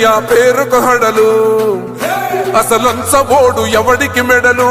భయమెరుగని ఆ పేరుకు హడలు. అసలంచబోడు ఎవడికి మెడలు?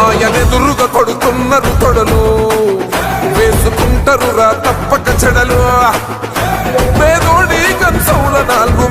ఆయనెదురుగా కొడుతున్నారు కొడలు. వేసుకుంటారు రా తప్పక చెడలు. పేదోడి కంచౌల నాలుగు